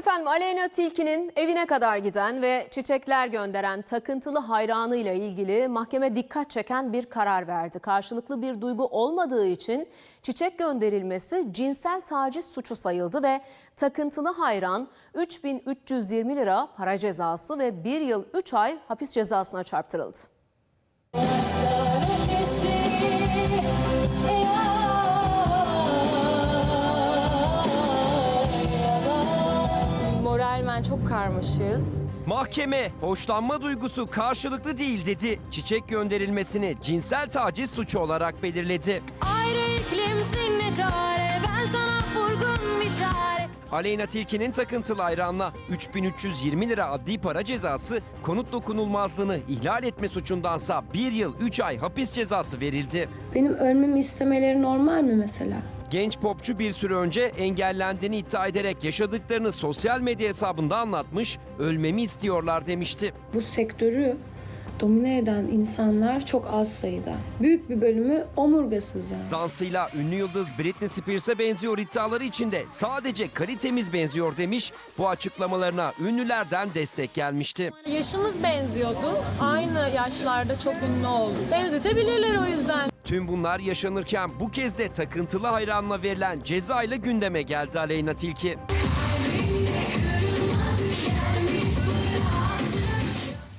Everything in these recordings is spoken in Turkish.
Efendim Aleyna Tilki'nin evine kadar giden ve çiçekler gönderen takıntılı hayranıyla ilgili mahkeme dikkat çeken bir karar verdi. Karşılıklı bir duygu olmadığı için çiçek gönderilmesi cinsel taciz suçu sayıldı ve takıntılı hayran 3320 lira para cezası ve 1 yıl 3 ay hapis cezasına çarptırıldı. Moralmen çok karmaşığız. Mahkeme hoşlanma duygusu karşılıklı değil dedi. Çiçek gönderilmesini cinsel taciz suçu olarak belirledi. Ayrı iklimsin ne çare ben sana vurgun bir çare. Aleyna Tilki'nin takıntılı hayranla 3320 lira adli para cezası, konut dokunulmazlığını ihlal etme suçundansa 1 yıl 3 ay hapis cezası verildi. Benim ölmemi istemeleri normal mi mesela? Genç popçu bir süre önce engellendiğini iddia ederek yaşadıklarını sosyal medya hesabında anlatmış, ölmemi istiyorlar demişti. Bu sektörü domine eden insanlar çok az sayıda. Büyük bir bölümü omurgasız yani. Dansıyla ünlü yıldız Britney Spears'e benziyor iddiaları içinde sadece kalitemiz benziyor demiş. Bu açıklamalarına ünlülerden destek gelmişti. Yaşımız benziyordu. Aynı yaşlarda çok ünlü olduk. Benzetebilirler o yüzden. Tüm bunlar yaşanırken bu kez de takıntılı hayranla verilen ceza ile gündeme geldi Aleyna Tilki.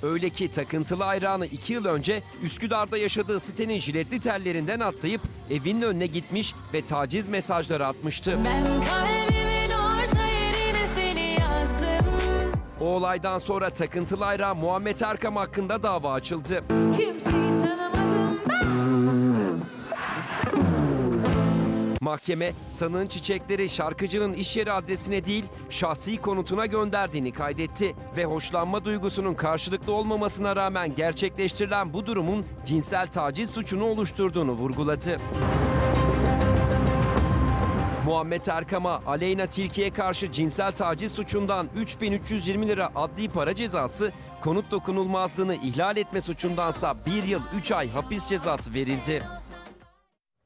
Öyle ki takıntılı hayranı iki yıl önce Üsküdar'da yaşadığı sitenin jiletli tellerinden atlayıp evinin önüne gitmiş ve taciz mesajları atmıştı. Ben kalbimin orta yerine seni yazdım. O olaydan sonra takıntılı hayran Muhammed Erkam hakkında dava açıldı. Kimseyi tanımadım Mahkeme sanığın çiçekleri şarkıcının iş yeri adresine değil şahsi konutuna gönderdiğini kaydetti ve hoşlanma duygusunun karşılıklı olmamasına rağmen gerçekleştirilen bu durumun cinsel taciz suçunu oluşturduğunu vurguladı. Muhammed Erkam'a Aleyna Tilki'ye karşı cinsel taciz suçundan 3320 lira adli para cezası, konut dokunulmazlığını ihlal etme suçundansa 1 yıl 3 ay hapis cezası verildi.